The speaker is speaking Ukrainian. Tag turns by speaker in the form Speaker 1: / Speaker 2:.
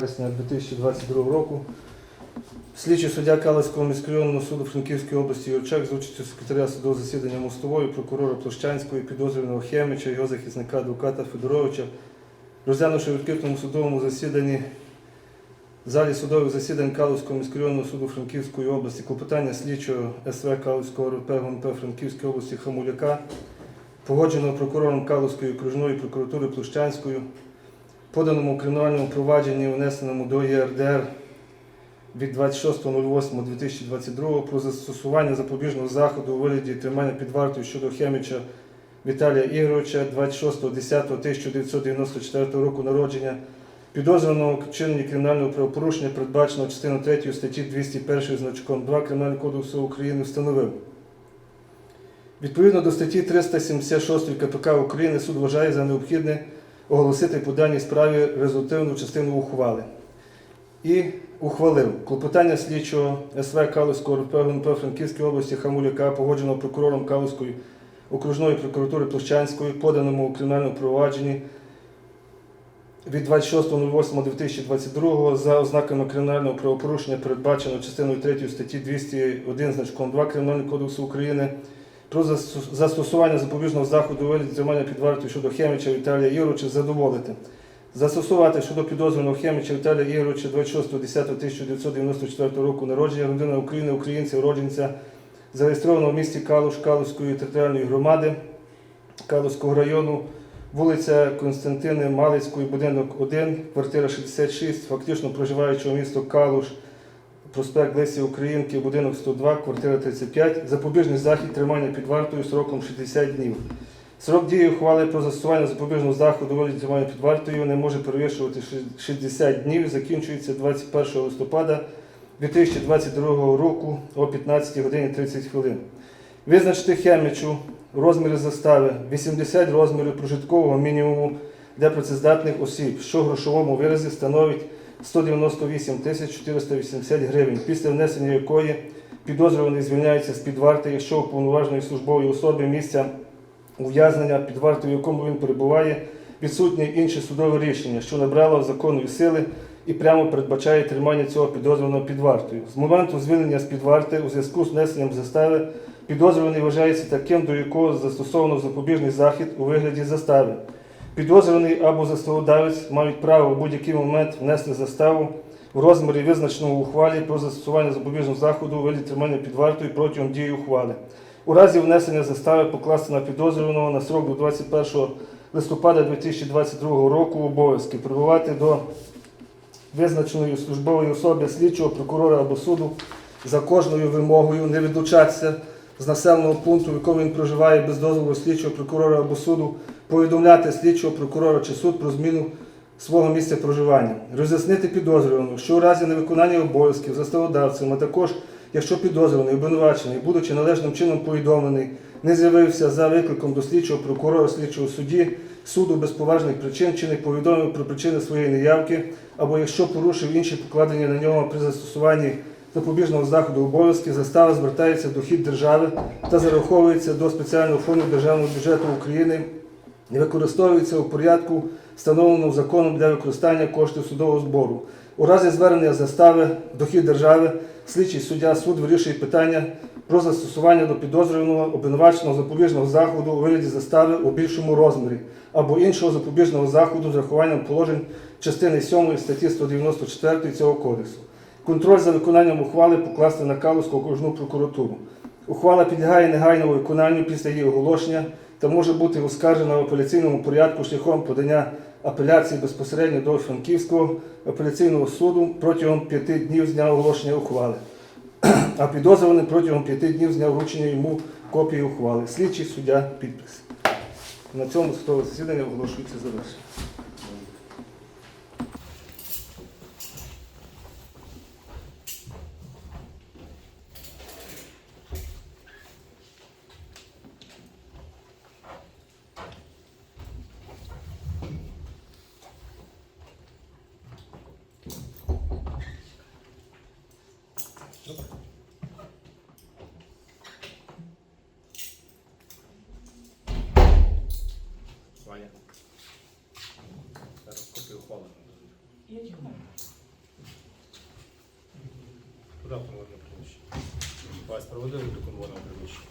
Speaker 1: вересня 2022 року. Слідчий суддя Калицького міськрайонного суду Франківської області Юрчак з участю секретаря судового засідання Мостової, прокурора Площанської, підозрюваного Хемича, його захисника адвоката Федоровича, розглянувши в відкритому судовому засіданні в залі судових засідань Калицького міськрайонного суду Франківської області клопотання слідчого СВ Калицького РП ГУНП Франківської області Хамуляка, погодженого прокурором Калицької окружної прокуратури Площанською, поданому кримінальному провадженні, внесеному до ЄРДР від 26.08.2022 про застосування запобіжного заходу у вигляді тримання під вартою щодо Хеміча Віталія Ігоровича 26.10.1994 року народження, підозрюваного вчиненні кримінального правопорушення, передбаченого частиною 3 статті 201 значком 2 Кримінального кодексу України, встановив. Відповідно до статті 376 КПК України суд вважає за необхідне оголосити по даній справі результативну частину ухвали. І ухвалив клопотання слідчого СВ Калузького РП Франківської області Хамуляка, погодженого прокурором Калузької окружної прокуратури Площанської, поданому у кримінальному провадженні від 26.08.2022 за ознаками кримінального правопорушення, передбаченого частиною 3 статті 201 значком 2 Кримінального кодексу України про застосування запобіжного заходу вигляді тримання під вартою щодо Хеміча Віталія Ігоровича задоволити. Застосувати щодо підозрюваного Хеміча Віталія Ігоровича 26.10.1994 року народження родина України, українця, уродженця, зареєстрованого в місті Калуш Калуської територіальної громади Калуського району, вулиця Константини Малицької, будинок 1, квартира 66, фактично проживаючого місто Калуш, проспект Лесі Українки, будинок 102, квартира 35, запобіжний захід тримання під вартою сроком 60 днів. Срок дії ухвали про застосування запобіжного заходу у тримання під вартою не може перевищувати 60 днів і закінчується 21 листопада 2022 року о 15 годині 30 хвилин. Визначити Хемічу розміри застави 80 розмірів прожиткового мінімуму для працездатних осіб, що в грошовому виразі становить 198 тисяч 480 гривень, після внесення якої підозрюваний звільняється з-під варти, якщо у повноваженої службової особи місця ув'язнення, під вартою в якому він перебуває, відсутнє інше судове рішення, що набрало законної сили і прямо передбачає тримання цього підозрюваного під вартою. З моменту звільнення з-під варти у зв'язку з внесенням застави підозрюваний вважається таким, до якого застосовано запобіжний захід у вигляді застави. Підозрюваний або заставодавець мають право в будь-який момент внести заставу в розмірі визначеного у ухвалі про застосування запобіжного заходу у вигляді тримання під вартою протягом дії ухвали. У разі внесення застави покласти на підозрюваного на срок до 21 листопада 2022 року обов'язки прибувати до визначеної службової особи слідчого прокурора або суду за кожною вимогою не відлучатися з населеного пункту, в якому він проживає без дозволу слідчого прокурора або суду, повідомляти слідчого прокурора чи суд про зміну свого місця проживання, роз'яснити підозрюваного, що у разі невиконання обов'язків заставодавцем, а також якщо підозрюваний, обвинувачений, будучи належним чином повідомлений, не з'явився за викликом до слідчого прокурора, слідчого судді, суду без поважних причин чи не повідомив про причини своєї неявки, або якщо порушив інші покладені на нього при застосуванні запобіжного заходу обов'язки, застава звертається до хід держави та зараховується до спеціального фонду державного бюджету України і використовується у порядку, встановленому законом для використання коштів судового збору. У разі звернення застави до хід держави, слідчий суддя суд вирішує питання про застосування до підозрюваного обвинуваченого запобіжного заходу у вигляді застави у більшому розмірі або іншого запобіжного заходу з рахуванням положень частини 7 статті 194 цього кодексу. Контроль за виконанням ухвали покласти на Калузьку окружну прокуратуру. Ухвала підлягає негайному виконанню після її оголошення та може бути оскаржена в апеляційному порядку шляхом подання апеляції безпосередньо до Франківського апеляційного суду протягом п'яти днів з дня оголошення ухвали, а підозрюваний протягом п'яти днів з дня вручення йому копії ухвали. Слідчий суддя підпис. На цьому судове засідання оголошується завершення.
Speaker 2: Я їх маю.
Speaker 3: Куди конвойне приміщення? Вас проводили до конвойного приміщення?